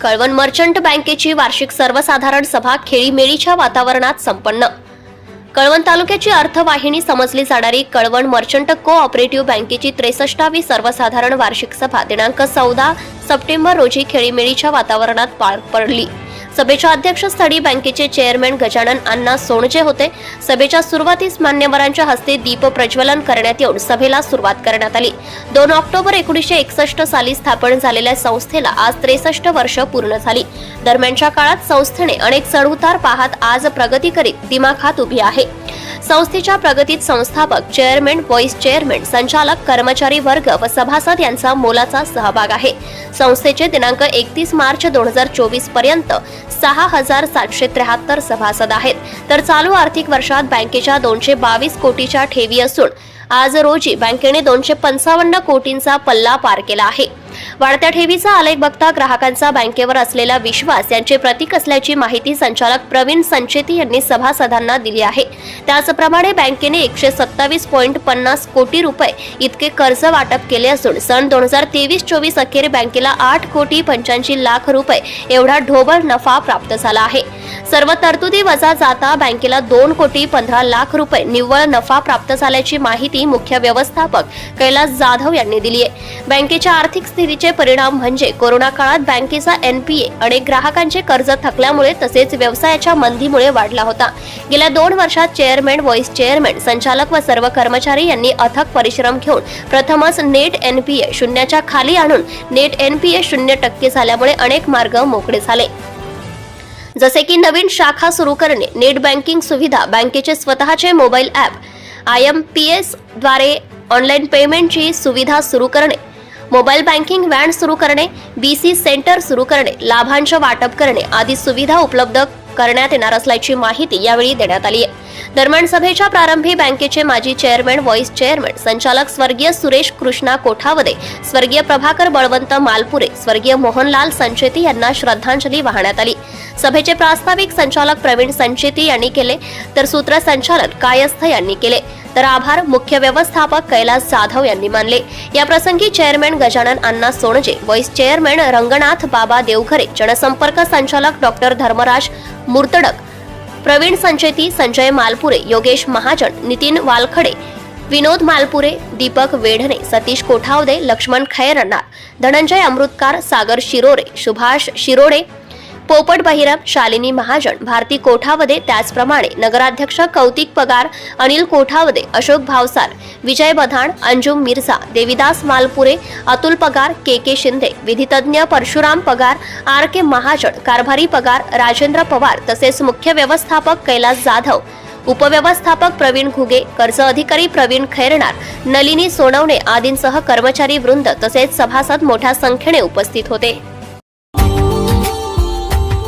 Kalwan merchant बँकेची वार्षिक सर्वसाधारण सभा खेळीमेळीच्या वातावरणात संपन्न. कळवण तालुक्याची अर्थवाहिनी समजली जाणारी कळवण मर्चंट कोऑपरेटिव्ह बँकेची त्रेसष्टावी सर्वसाधारण वार्षिक सभा दिनांक चौदा सप्टेंबर रोजी खेळीमेळीच्या वातावरणात पार पडली. सभेच्या अध्यक्षस्थळी बँकेचे चेअरमॅन गजानन अण्णा सोणजे होते. सभेच्या सुरुवातीस मान्यवरांच्या हस्ते दीप प्रज्वलन करण्यात येऊन सभेला सुरुवात करण्यात आली. दोन ऑक्टोबर एकोणीसशे एकसष्ट साली स्थापन झालेल्या संस्थेला आज त्रेसष्ट वर्ष पूर्ण झाली. दरम्यानच्या काळात संस्थेने अनेक चढउतार पाहत आज प्रगती करीत दिमाखात उभी आहे. संस्थेच्या प्रगतीत संस्थापक चेअरमॅन व्हाईस चेअरमॅन संचालक कर्मचारी वर्ग व सभासद यांचा मोलाचा सहभाग आहे. संस्थेचे दिनांक एकतीस मार्च दोन हजार चोवीसपर्यंत सहा हजार सातशे त्र्याहत्तर सभासद आहेत. तर चालू आर्थिक वर्षात बँकेच्या दोनशे बावीस कोटीच्या ठेवी असून आज रोजी बँकेने दोनशे पंचावन्न कोटींचा पल्ला पार केला आहे. वाढत्या ठेवीचा आलेख बघता ग्राहकांचा बँकेवर असलेला विश्वास यांचे प्रतीक असल्याची माहिती संचालक प्रवीण संचेती यांनी सभासदांना दिली आहे. त्याचप्रमाणे बँकेने एकशे सत्तावीस पॉईंट पन्नास कोटी रुपये इतके कर्ज वाटप केले असून सन दोन हजार तेवीस चोवीस अखेर बँकेला आठ कोटी पंच्याऐंशी लाख रुपये एवढा ढोबळ नफा प्राप्त झाला आहे. सर्व तरतुदी वजा जाता बँकेला दोन कोटी पंधरा लाख रुपये निव्वळ नफा प्राप्त झाल्याची माहिती मुख्य व्यवस्थापक कैलास जाधव यांनी दिली आहे. बँकेच्या आर्थिक स्थितीचे परिणाम म्हणजे कोरोना काळात बँकेचा एनपीए अनेक ग्राहकांचे कर्ज थकल्यामुळे तसेच व्यवसायाच्या मंदीमुळे वाढला होता. गेल्या दोन वर्षात चेअरमॅन व्हाईस चेअरमॅन संचालक व सर्व कर्मचारी यांनी अथक परिश्रम घेऊन प्रथमच नेट एनपीए शून्याच्या खाली आणून नेट एनपीए शून्य टक्के झाल्यामुळे अनेक मार्ग मोकळे झाले. जसे की नवीन शाखा सुरू करणे नेट बँकिंग सुविधा बँकेचे स्वतःचे mobile app I M P एसद्वारे online पेमेंटची सुविधा सुरू करणे मोबाईल बँकिंग व्हॅन सुरू करणे बी सी सेंटर सुरू करणे लाभांश वाटप करणे आदी सुविधा उपलब्ध करण्यात येणार असल्याची माहिती यावेळी देण्यात आली आहे. दरम्यान सभेच्या प्रारंभी बँकेचे माजी चेअरमॅन व्हाईस चेअरमॅन संचालक स्वर्गीय सुरेश कृष्णा कोठावदे स्वर्गीय प्रभाकर बळवंत मालपुरे स्वर्गीय मोहनलाल संचेती यांना श्रद्धांजली वाहण्यात आली. सभेचे प्रास्ताविक संचालक प्रवीण संचेती यांनी केले तर सूत्रसंचालन कायस्थ यांनी केले. तर आभार मुख्य व्यवस्थापक कैलास जाधव यांनी मानले. या प्रसंगी chairman Gajanan Anna Sonje vice chairman Ranganath Baba Deoghare जनसंपर्क संचालक डॉक्टर धर्मराज मुर्तडक प्रवीण संचेती संजय मालपुरे योगेश महाजन नितीन वालखडे विनोद मालपुरे दीपक वेढणे सतीश कोठावदे लक्ष्मण खैरनार धनंजय अमृतकार सागर शिरोरे सुभाष शिरोडे पोपट बहिरम शालिनी महाजन भारती कोठावदे त्याचप्रमाणे नगराध्यक्ष कौतिक पगार अनिल कोठावदे अशोक भावसार विजय बधाण अंजुम मिर्झा देविदास मालपुरे अतुल पगार के के शिंदे विधितज्ञ परशुराम पगार आर के महाजन कारभारी पगार राजेंद्र पवार तसेच मुख्य व्यवस्थापक कैलास जाधव उपव्यवस्थापक प्रवीण घुगे कर्ज अधिकारी प्रवीण खैरणार नलिनी सोनवणे आदींसह कर्मचारी वृंद तसेच सभासद मोठ्या संख्येने उपस्थित होते.